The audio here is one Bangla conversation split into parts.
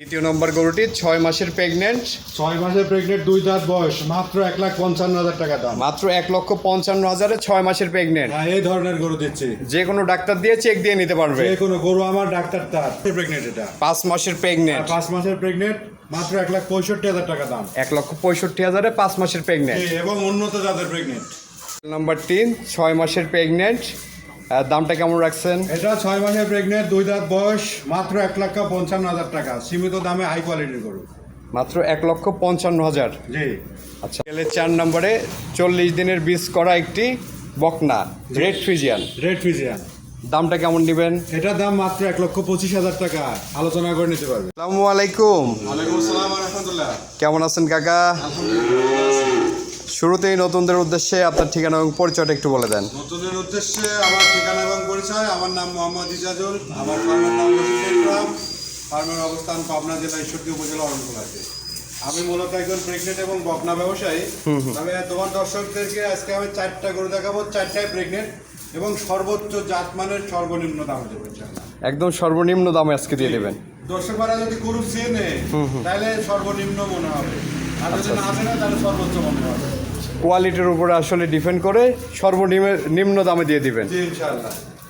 দ্বিতীয় নম্বর গরুটি ছয় মাসের প্রেগনেন্ট ছয় মাসের প্রেগনেন্ট দুই দাঁত বয়স মাত্র এক লাখ পঞ্চান্ন হাজার টাকা দাম। মাত্র এক লক্ষ পঞ্চান্ন হাজারে ছয় মাসের প্রেগনেন্ট হ্যাঁ এই ধরনের গরু দিচ্ছি। যে কোনো ডাক্তার দিয়ে চেক দিয়ে নিতে পারবে। যে কোনো গরু আমার ডাক্তার তার। প্রেগনেন্ট এটা। পাঁচ মাসের প্রেগনেন্ট পাঁচ মাসের প্রেগনেন্ট মাত্র এক লাখ পঁয়ষট্টি হাজার টাকা দাম। এক লক্ষ পঁয়ষট্টি হাজারে পাঁচ মাসের প্রেগনেন্ট এবং উন্নত জাতের প্রেগনেন্ট নাম্বার তিন ছয় মাসের প্রেগনেন্ট দামটা কেমন রাখছেন? এটা ছয় মাসের প্রেগনেন্ট দুই দাঁত বয়স মাত্র এক লক্ষ পঞ্চান্ন হাজার টাকা। সীমিত দামে হাই কোয়ালিটির গরু। মাত্র এক লক্ষ পঞ্চান্ন হাজার? জি। আচ্ছা গেলে চার নম্বরে চল্লিশ দিনের বীজ করা একটি বকনা রেড ফিজিয়ান রেড ফিজিয়ান দামটা কেমন নেবেন? এটার দাম মাত্র এক লক্ষ পঁচিশ হাজার টাকা। আলোচনা করে নিতে পারবে। আসসালামু আলাইকুম। ওয়ালাইকুম আসসালাম রহমতুল্লাহ। কেমন আছেন কাকা? শুরুতেই নতুনদের উদ্দেশ্যে আপনার ঠিকানা এবং পরিচয়টা একটু বলে দেন। নতুনদের উদ্দেশ্যে আমার ঠিকানা এবং পরিচয় আমার নাম মোহাম্মদ ইজাজুল আমার ফার্মের নাম ইসলাম ফার্মের অবস্থান পাবনা জেলা ঈশ্বরদী উপজেলা অরণকুল আছে আমি মূলত একজন প্রেগনেন্ট এবং বকনা ব্যবসায়ী। তবে তোমার দর্শকদেরকে আজকে আমি চারটা গরু দেখাবো চারটায় প্রেগনেন্ট এবং সর্বোচ্চ জাতমানের সর্বনিম্ন দাম দেবো একদম সর্বনিম্ন দামে আজকে দিয়ে দেবেন। দর্শকরা যদি গরু চেনে তাহলে সর্বনিম্ন মনে হবে। আর যদি না চেনে তাহলে সর্বোচ্চ মনে হবে। কোয়ালিটির উপরে আসলে ডিপেন্ড করে সর্বনিম্ন নিম্ন দামে দিয়ে দিবেন।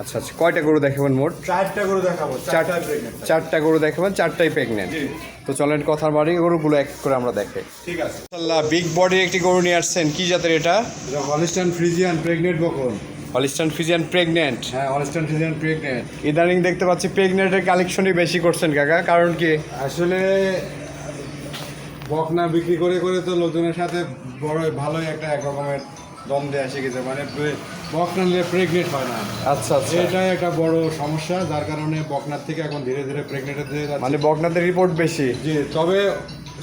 আচ্ছা আচ্ছা কয়টা গরু দেখাবেন মোট? চারটা গরু দেখাবো চারটা গরু দেখাবেন চারটাই প্রেগনেন্ট তো চলেন কথার বাড়ি গরুগুলো এক করে আমরা দেখে ঠিক আছে। আল্লাহ বিগ বডির একটি গরু নিয়ে আসছেন কি জাতের এটা? এটা হলিস্টান ফ্রিজিয়ান প্রেগনেন্ট বকন হলিস্টান ফ্রিজিয়ান প্রেগনেন্ট হ্যাঁ হলিস্টান ফ্রিজিয়ান প্রেগনেন্ট ইদানিং দেখতে পাচ্ছি প্রেগনেন্টের কালেকশনই বেশি করছেন কাকা কারণ কি? আসলে বকনা বিক্রি করে করে তো লোকজনের সাথে বড় ভালোই একটা এক রকমের দ্বন্দ্বে এসে গেছে। মানে বকনা নিলে প্রেগনেন্ট হয় না। আচ্ছা আচ্ছা। এটাই একটা বড় সমস্যা যার কারণে বকনার থেকে এখন ধীরে ধীরে প্রেগনেন্টের দিকে যাচ্ছে। মানে বকনাদের রিপোর্ট বেশি। জি তবে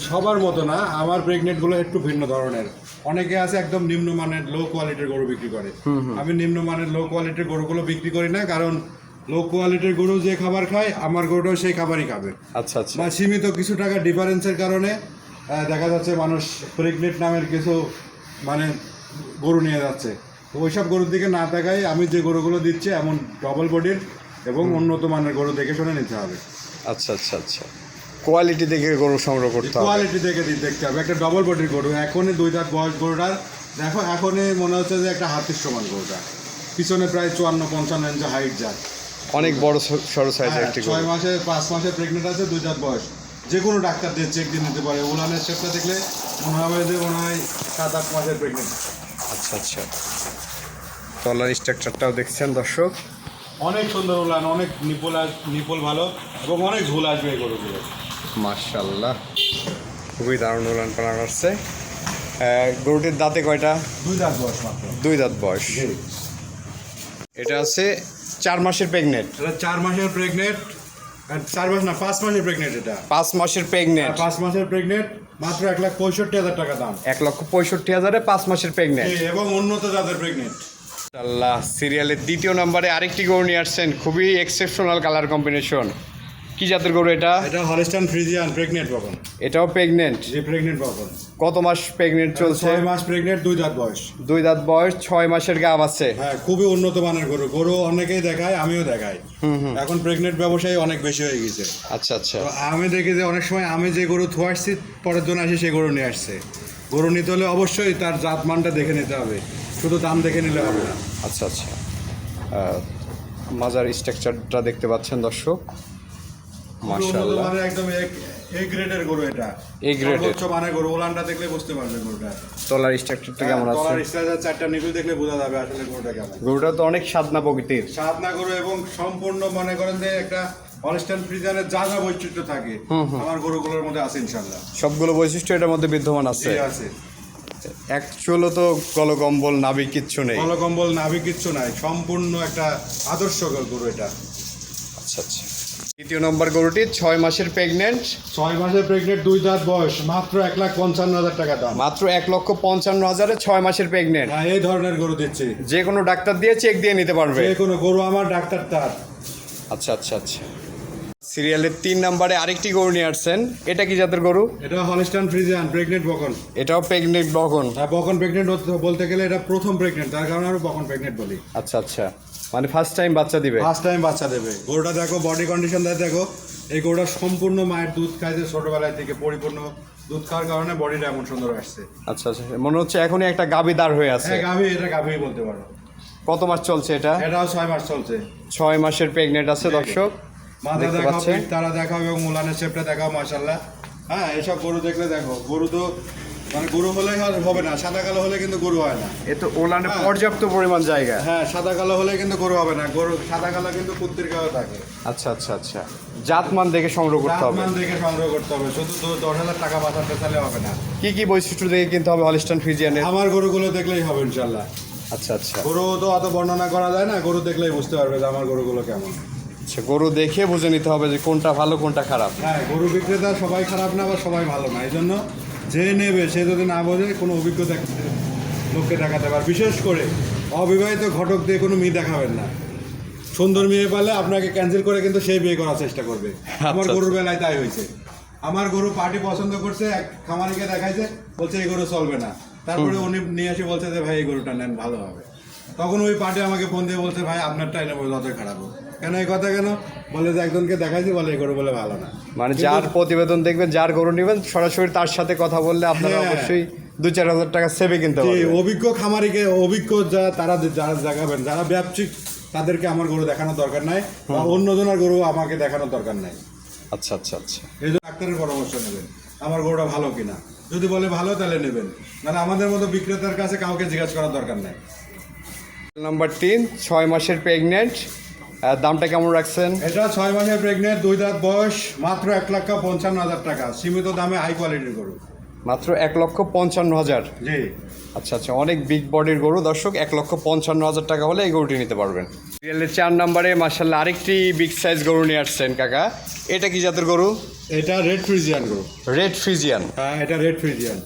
সবার মতো না আমার প্রেগনেন্টগুলো একটু ভিন্ন ধরনের। অনেকে আছে একদম নিম্নমানের লো কোয়ালিটির গরু বিক্রি করে। আমি নিম্নমানের লো কোয়ালিটির গরুগুলো বিক্রি করি না কারণ লো কোয়ালিটির গরু যে খাবার খায় আমার গরুটাও সেই খাবারই খাবে। আচ্ছা আচ্ছা। বা সীমিত কিছু টাকা ডিফারেন্সের কারণে দেখা যাচ্ছে মানুষ প্রেগনেন্ট নামের কিছু মানে গরু নিয়ে যাচ্ছে। তো ওইসব গরুর দিকে না তাকাই আমি যে গরুগুলো দিচ্ছি এমন ডবল বডির এবং উন্নত মানের গরু দেখে শুনে নিতে হবে। আচ্ছা আচ্ছা আচ্ছা। কোয়ালিটি দেখে গরু সংগ্রহ করতে হবে। কোয়ালিটি দেখে দেখতে হবে। একটা ডবল বডির গরু এখনই দুই দাঁত বয়স গরুটার। দেখো এখনই মনে হচ্ছে যে একটা হাতির সমান গরুটা। পিছনে প্রায় চুয়ান্ন পঞ্চান্ন ইঞ্চি হাইট যায় অনেক বড় সরু সাইজের হ্যাঁ, একটি ছয় মাসে পাঁচ মাসে প্রেগনেন্ট আছে দুই দাঁত বয়স। যে কোনো ডাক্তার দিয়ে চেক দিয়ে নিতে পারে। উলানের শেপটা দেখলে মনে হবে যে মনে হয় সাত আট মাসের প্রেগনেন্ট আচ্ছা আচ্ছা। তলার স্ট্রাকচারটাও দেখছেন দর্শক? অনেক সুন্দর উলান অনেক নিপল নিপল ভালো এবং অনেক ঝুল আসবে এই গরুগুলো। মার্শাল্লাহ খুবই দারুণ উলান পালান আসছে গরুটির দাঁতে কয়টা? দুই দাঁত বয়স মাত্র। দুই দাঁত বয়স। এটা আছে চার মাসের প্রেগনেন্ট এটা চার মাসের প্রেগনেন্ট চার মাস না পাঁচ মাসের প্রেগনেন্ট এটা। পাঁচ মাসের প্রেগনেন্ট পাঁচ মাসের প্রেগনেন্ট মাত্র এক লাখ পঁয়ষট্টি হাজার টাকা দাম। এক লক্ষ পঁয়ষট্টি হাজারে পাঁচ মাসের প্রেগনেন্ট এবং উন্নত জাতের প্রেগনেন্ট আল্লাহ সিরিয়ালের দ্বিতীয় নম্বরে আরেকটি গরু নিয়ে আসছেন খুবই এক্সেপশনাল কালার কম্বিনেশন কি জাতের গরু এটা? এটা হলিস্টান ফ্রিজিয়ান প্রেগনেন্ট পাবেন এটাও প্রেগনেন্ট যে প্রেগনেন্ট পাবেন কত মাস প্রেগনেন্ট চলছে? ছয় মাস প্রেগনেন্ট দুই দাঁত বয়স। দুই দাঁত বয়স ছয় মাসের গাব আছে। হ্যাঁ খুবই উন্নত মানের গরু। গরু অনেকেই দেখায় আমিও দেখাই। হুম এখন প্রেগনেন্ট ব্যবসায়ী অনেক বেশি হয়ে গেছে। আচ্ছা আচ্ছা। আমি দেখি যে অনেক সময় আমি যে গরু থুয়ে পরের জন্য আসি সেই গরু নিয়ে আসছে। গরু নিতে হলে অবশ্যই তার জাত মানটা দেখে নিতে হবে। শুধু দাম দেখে নিলে হবে না। আচ্ছা আচ্ছা। মাজার স্ট্রাকচারটা দেখতে পাচ্ছেন দর্শক। মাশাআল্লাহ। মানের একদম এ গ্রেডের গরু এটা। সর্বোচ্চ মানের গরু ওলানটা দেখলে বুঝতে পারবে গরুটা। তলার স্ট্রাকচারটা কেমন আছে? তলার স্ট্রাকচার চারটা নিকুল দেখলে বোঝা যাবে আসলে গরুটা কেমন। গরুটা তো অনেক সাধনা প্রকৃতির। সাধনা গরু এবং সম্পূর্ণ মনে করেন যে একটা হলস্টাইন যা যা থাকে আমার গরুগুলোর মধ্যে আছে সবগুলো বৈশিষ্ট্য এটার মধ্যে বিদ্যমান আছে। আছে। তো গলকম্বল নাভি কিচ্ছু নেই। কলকম্বল নাভি কিচ্ছু নাই সম্পূর্ণ একটা আদর্শ গরু এটা। আচ্ছা আচ্ছা। দ্বিতীয় নম্বর গরুটি ছয় মাসের প্রেগনেন্ট ছয় মাসের প্রেগনেন্ট দুই দাঁত বয়স মাত্র এক লাখ পঞ্চান্ন হাজার টাকা দাম। মাত্র এক লক্ষ পঞ্চান্ন হাজারে ছয় মাসের প্রেগনেন্ট হ্যাঁ এই ধরনের গরু দিচ্ছি। যে কোনো ডাক্তার দিয়ে চেক দিয়ে নিতে পারবে। যে কোনো গরু আমার ডাক্তার তার। আচ্ছা আচ্ছা আচ্ছা। সিরিয়ালের তিন নম্বরে আরেকটি গরু নিয়ে আসছেন। এটা কি জাতের গরু? এটা হলস্টাইন ফ্রিজিয়ান প্রেগনেন্ট বকন। এটাও প্রেগনেন্ট বহন আর বকন প্রেগনেন্ট বলতে গেলে এটা প্রথম প্রেগনেন্ট তার কারণে আমি বকন প্রেগনেন্ট বলি। আচ্ছা আচ্ছা। মানে ফার্স্ট টাইম বাচ্চা দিবে। ফার্স্ট টাইম বাচ্চা দেবে। গরুটা দেখো বডি কন্ডিশন দেখো। এই গরুটা সম্পূর্ণ মায়ের দুধ খাইছে ছোটবেলায় থেকে পরিপূর্ণ দুধ খাওয়ার কারণে বডিটা এমন সুন্দর আসছে। আচ্ছা আচ্ছা। মনে হচ্ছে এখনই একটা দাঁড় হয়ে আছে। হ্যাঁ গাভী এটা গাভী বলতে পারো। কত মাস চলছে এটা? এটাও ছয় মাস চলছে। ছয় মাসের প্রেগনেন্ট আছে দর্শক। মাথা দেখাও তারা দেখাও এবং মুলানের শেপটা দেখাও মাশাল্লাহ হ্যাঁ এসব গরু দেখলে দেখো। গরু তো মানে গরু হলেই হবে- না সাদা কালো হলে কিন্তু গরু হয় না। এ তো ওলানে হ্যাঁ। পর্যাপ্ত পরিমাণ জায়গা। হ্যাঁ সাদা কালো হলে কিন্তু গরু হবে না গরু সাদা কালো কিন্তু কুত্তির থাকে। আচ্ছা আচ্ছা আচ্ছা। জাতমান দেখে সংগ্রহ করতে হবে। দেখে সংগ্রহ করতে হবে শুধু তো দশ হাজার টাকা হবে না। কি কি বৈশিষ্ট্য দেখে কিনতে হবে হলিস্টান আমার গরুগুলো দেখলেই হবে ইনশাল্লাহ। আচ্ছা আচ্ছা। গরু তো অত বর্ণনা করা যায় না গরু দেখলেই বুঝতে পারবে যে আমার গরুগুলো কেমন। আচ্ছা গরু দেখে বুঝে নিতে হবে যে কোনটা ভালো কোনটা খারাপ। হ্যাঁ গরু বিক্রেতা সবাই খারাপ না বা সবাই ভালো না এই জন্য যে নেবে সে যদি না বোঝে কোনো অভিজ্ঞতা লোককে দেখাতে পারে। বিশেষ করে অবিবাহিত ঘটক দিয়ে কোনো মেয়ে দেখাবেন না। সুন্দর মেয়ে পেলে আপনাকে ক্যান্সেল করে কিন্তু সেই বিয়ে করার চেষ্টা করবে। আমার আচ্ছা, গরুর বেলায় তাই হয়েছে। আমার গরু পার্টি পছন্দ করছে এক খামারিকে দেখাইছে বলছে এই গরু চলবে না। তারপরে উনি নিয়ে এসে বলছে যে ভাই এই গরুটা নেন ভালো হবে। তখন ওই পার্টি আমাকে ফোন দিয়ে বলছে ভাই আপনারটাই নেব যত খারাপ হোক কেন এই কথা কেন? বলে যে একজনকে দেখাইছি বলে এই গরু বলে ভালো না। মানে যার প্রতিবেদন দেখবেন যার গরু নেবেন সরাসরি তার সাথে কথা বললে আপনারা হ্যাঁ। অবশ্যই দু চার হাজার টাকা সেভে কিনতে পারবেন। অভিজ্ঞ খামারিকে অভিজ্ঞ যা তারা যারা দেখাবেন যারা ব্যবসায়িক তাদেরকে আমার গরু দেখানোর দরকার নাই বা অন্যজনের গরু আমাকে দেখানোর দরকার নাই। আচ্ছা আচ্ছা আচ্ছা। এই জন্য ডাক্তারের পরামর্শ নেবেন আমার গরুটা ভালো কিনা। যদি বলে ভালো তাহলে নেবেন। মানে আমাদের মতো বিক্রেতার কাছে কাউকে জিজ্ঞাসা করার দরকার নাই। নাম্বার তিন ছয় মাসের প্রেগনেন্ট দামটা কেমন রাখছেন? এটা ছয় মাসের প্রেগনেন্ট দুই দাঁত বয়স মাত্র এক লক্ষ পঞ্চান্ন হাজার টাকা। সীমিত দামে হাই কোয়ালিটির গরু। মাত্র এক লক্ষ পঞ্চান্ন হাজার? জি। আচ্ছা আচ্ছা অনেক বিগ বডির গরু। দর্শক এক লক্ষ পঞ্চান্ন হাজার টাকা হলে এই গরুটি নিতে পারবেন। সিরিয়ালের চার নম্বরে মার্শাল্লাহ আরেকটি বিগ সাইজ গরু নিয়ে আসছেন কাকা। এটা কি জাতের গরু? এটা রেড ফ্রিজিয়ান গরু। রেড ফ্রিজিয়ান হ্যাঁ এটা রেড ফ্রিজিয়ান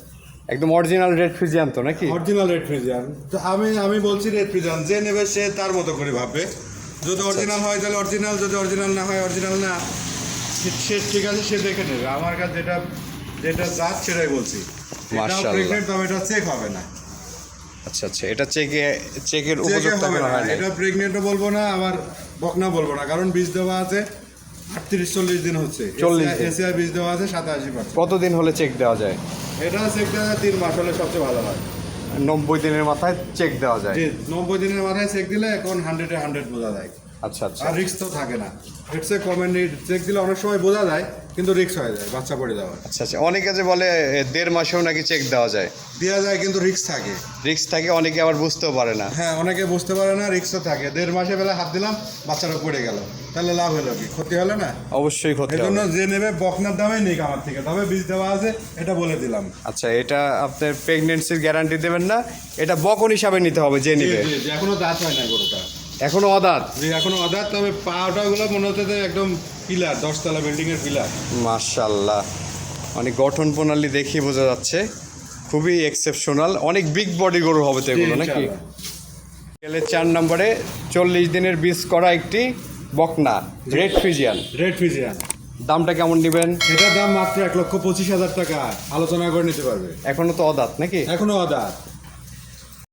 একদম অরিজিনাল রেড ফ্রিজিয়ান তো নাকি? অরিজিনাল রেড ফ্রিজিয়ান তো আমি আমি বলছি রেড ফ্রিজিয়ান যে নেবে সে তার মতো করে ভাববে। যদি অরিজিনাল হয় তাহলে অরিজিনাল যদি অরিজিনাল না হয় অরিজিনাল না। সে- ঠিক আছে সে দেখে নেবে। আমার কাছে যেটা যেটা জাত সেটাই বলছি। প্রেগনেন্ট তবে এটা চেক হবে না। আচ্ছা আচ্ছা এটা চেকে চেকের উপযুক্ত হবে করা না। হয় এটা প্রেগনেন্টও বলব না আবার বকনা বলব না। কারণ বীজ দেওয়া আছে আটত্রিশ চল্লিশ দিন হচ্ছে। 40 দিন। এসিআই বীজ দেওয়া আছে সাতাশি পার্সেন্ট। কতদিন হলে চেক দেওয়া যায়? এটা চেক দেওয়া তিন মাস হলে সবচেয়ে ভালো হয়। নব্বই দিনের মাথায় চেক দেওয়া যায়। নব্বই দিনের মাথায় চেক দিলে এখন হান্ড্রেডে হান্ড্রেড বোঝা যায়। আচ্ছা আচ্ছা। আর রিক্স তো থাকে না। ইটস এ কমেন্ট চেক দিলে অনেক সময় বোঝা যায় কিন্তু রিক্স হয়ে যায় বাচ্চা পড়ে যাওয়ার। আচ্ছা আচ্ছা। অনেকে যে বলে দেড় মাসেও নাকি চেক দেওয়া যায়? দেওয়া যায় কিন্তু রিক্স থাকে। রিস্ক থাকে অনেকে আবার বুঝতেও পারে না। হ্যাঁ অনেকে বুঝতে পারে না রিক্সও থাকে। দেড় মাসে বেলা হাত দিলাম বাচ্চাটা পড়ে গেল। তাহলে লাভ হলো কি? ক্ষতি হলো না? অবশ্যই ক্ষতি এই জন্য যে নেবে বকনার দামে নেই আমার থেকে। তবে বীজ দেওয়া আছে এটা বলে দিলাম। আচ্ছা এটা আপনার প্রেগনেন্সির গ্যারান্টি দেবেন না এটা বকন হিসাবে নিতে হবে যে জি, নিবে। জি, জি, এখনও দাঁত হয় না গরুটা। এখনও অদাঁত? যে এখনও অদাঁত তবে পাওটা গুলো মনে হচ্ছে যে একদম পিলার দশতলা বিল্ডিং এর পিলার মাশাল্লাহ অনেক গঠন প্রণালী দেখে বোঝা যাচ্ছে। খুবই এক্সেপশনাল অনেক বিগ বডি গরু হবে তো এগুলো নাকি? গেলে চার নম্বরে চল্লিশ দিনের বীজ করা একটি বকনা রেড ফিজিয়ান রেড ফিজিয়ান দামটা কেমন নেবেন? এটার দাম মাত্র এক লক্ষ পঁচিশ হাজার টাকা। আলোচনা করে নিতে পারবে। এখনও তো অদাত নাকি? এখনও অদাঁত।